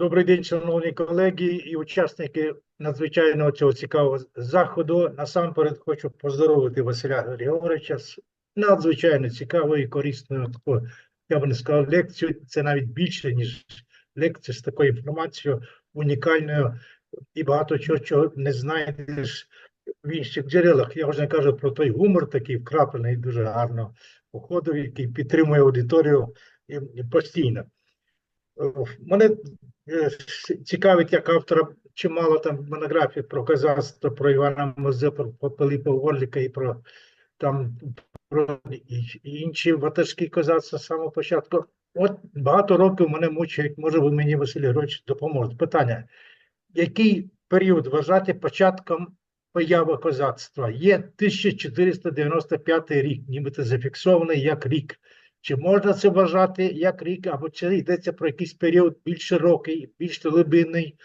Добрий день, шановні колеги і учасники надзвичайного цього цікавого заходу. Насамперед хочу поздоровити Василя Григоровича з надзвичайно цікавою і корисною я би не сказав, лекцією. Це навіть більше, ніж лекція з такою інформацією унікальною і багато чого, чого не знайдеш в інших джерелах. Я вже не кажу про той гумор, такий вкраплений дуже гарно походу, який підтримує аудиторію постійно. Е, Мене е, цікавить, як автора чимало там монографій про козацтво, про Івана Мазепу, про Пилипа Орліка і про там про інші ватажки козацтва з самого початку. От багато років мене мучають, може ви мені, Василь Григорович, допоможете. Питання, який період вважати початком появи козацтва? Є 1495 рік, нібито зафіксований як рік. Чи можна це вважати як рік, або чи йдеться про якийсь період більш широкий, більш глибинний,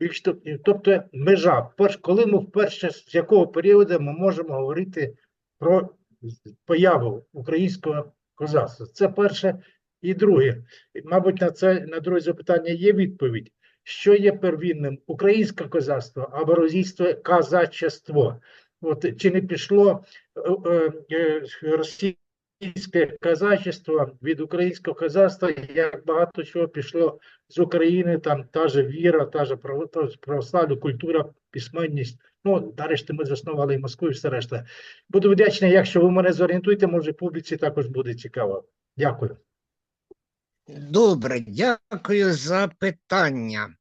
більш тобто межа. Коли ми вперше з якого періоду ми можемо говорити про появу українського козацтва? Це перше. І друге, мабуть, на це на друге запитання є відповідь. Що є первинним українське козацтво або російське казачество? От чи не пішло е, е, е, російське казачество від українського казацтва, як багато чого пішло з України, там та же віра, та же право- православ'я, культура, письменність. Ну, нарешті ми заснували і Москву, і все решта. Буду вдячний, якщо ви мене зорієнтуєте, може публіці також буде цікаво. Дякую. Добре, дякую за питання.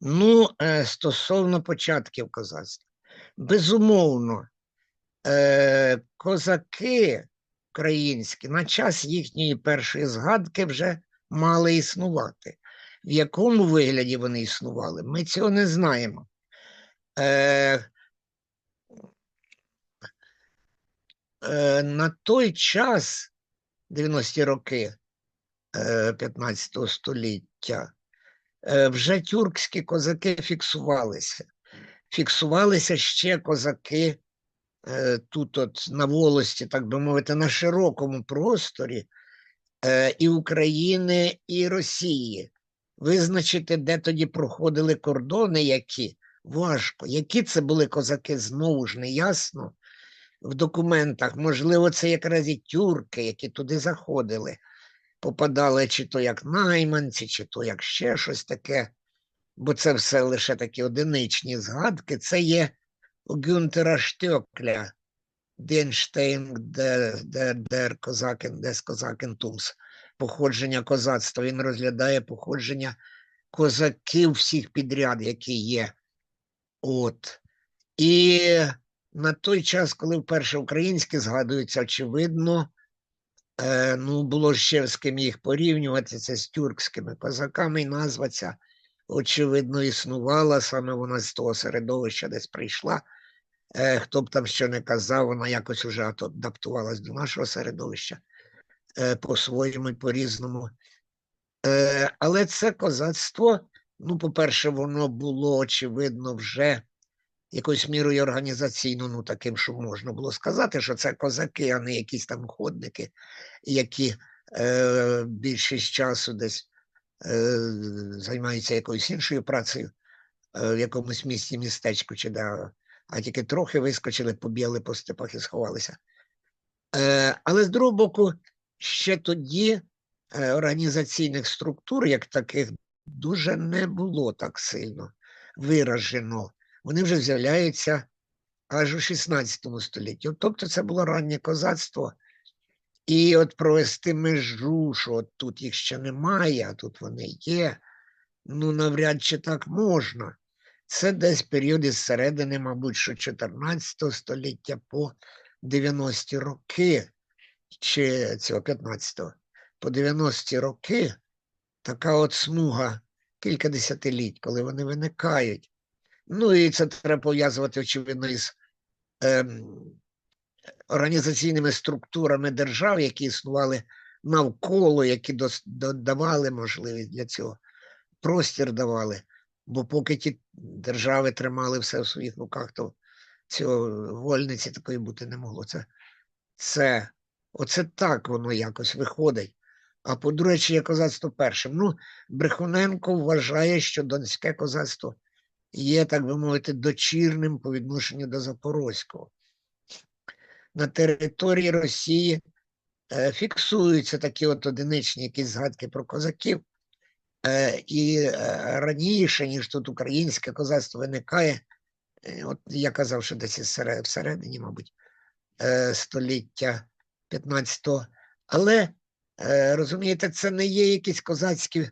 Ну, е, стосовно початків козацтва. Безумовно, е, козаки українські на час їхньої першої згадки вже мали існувати. В якому вигляді вони існували, ми цього не знаємо. Е, е, на той час, 90-ті роки, е, 15 століття, е, вже тюркські козаки фіксувалися. Фіксувалися ще козаки тут, от на волості, так би мовити, на широкому просторі е, і України, і Росії. Визначити, де тоді проходили кордони, які важко. Які це були козаки, знову ж не ясно в документах. Можливо, це якраз і тюрки, які туди заходили попадали чи то як найманці, чи то як ще щось таке, бо це все лише такі одиничні згадки. Це є Гюнтера Штьокля, Денштейн, де, де, дер Козакен, дес Козакен Тумс, походження козацтва. Він розглядає походження козаків всіх підряд, які є. От. І на той час, коли вперше українські згадуються, очевидно, Е, ну, було ще з ким їх порівнювати, це з тюркськими козаками, і назва ця, очевидно, існувала, саме вона з того середовища десь прийшла. Е, хто б там що не казав, вона якось ато- адаптувалась до нашого середовища е, по-своєму і по-різному. Е, але це козацтво, ну, по-перше, воно було, очевидно, вже якоюсь мірою організаційно, ну, таким, що можна було сказати, що це козаки, а не якісь там ходники, які е, більшість часу десь е, займаються якоюсь іншою працею е, в якомусь місті, містечку, чи де, а тільки трохи вискочили, побігли по степах і сховалися. Е, але з другого боку, ще тоді е, організаційних структур, як таких, дуже не було так сильно виражено. Вони вже з'являються аж у 16 столітті. Тобто це було раннє козацтво. І от провести межу, що от тут їх ще немає, а тут вони є, ну навряд чи так можна. Це десь період із середини, мабуть, що 14 століття по 90-ті роки, чи цього 15-го, по 90-ті роки така от смуга кілька десятиліть, коли вони виникають. Ну і це треба пов'язувати, очевидно, із ем, організаційними структурами держав, які існували навколо, які дос- до- давали можливість для цього, простір давали. Бо поки ті держави тримали все в своїх руках, то цього вольниці такої бути не могло. Це, це, оце так воно якось виходить. а по-друге, чи є козацтво першим. Ну, Брехуненко вважає, що донське козацтво є, так би мовити, дочірним по відношенню до Запорозького. На території Росії е, фіксуються такі от одиничні якісь згадки про козаків. Е, і е, раніше, ніж тут українське козацтво виникає, е, от я казав, що десь всередині, мабуть, століття 15-го. Але розумієте, це не є якісь козацькі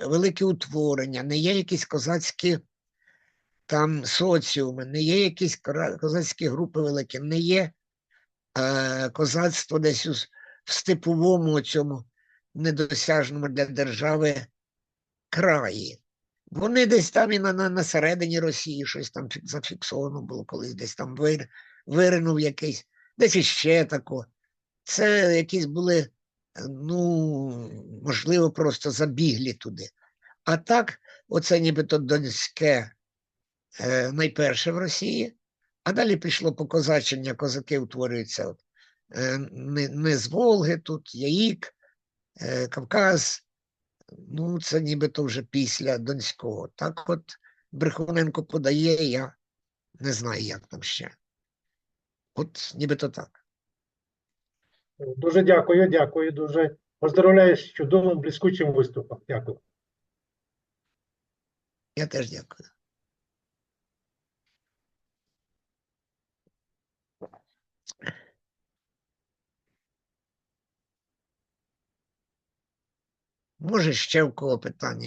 великі утворення, не є якісь козацькі там соціуми, не є якісь козацькі групи великі, не є козацтво десь у, в степовому цьому недосяжному для держави краї. Вони десь там і на, на, на середині Росії щось там зафіксовано було колись, десь там вир, виринув якийсь, десь іще тако. Це якісь були, ну, можливо, просто забіглі туди. А так, оце нібито Донське е, найперше в Росії, а далі пішло покозачення, козаки утворюються от, е, не, не з Волги тут, Яїк, е, Кавказ. Ну, це нібито вже після Донського. Так от Брехуненко подає, я не знаю, як там ще. От нібито так. Дуже дякую, дякую, дуже. Поздравляю з чудовим блискучим виступом. Дякую. Я теж дякую. Може, ще в кого питання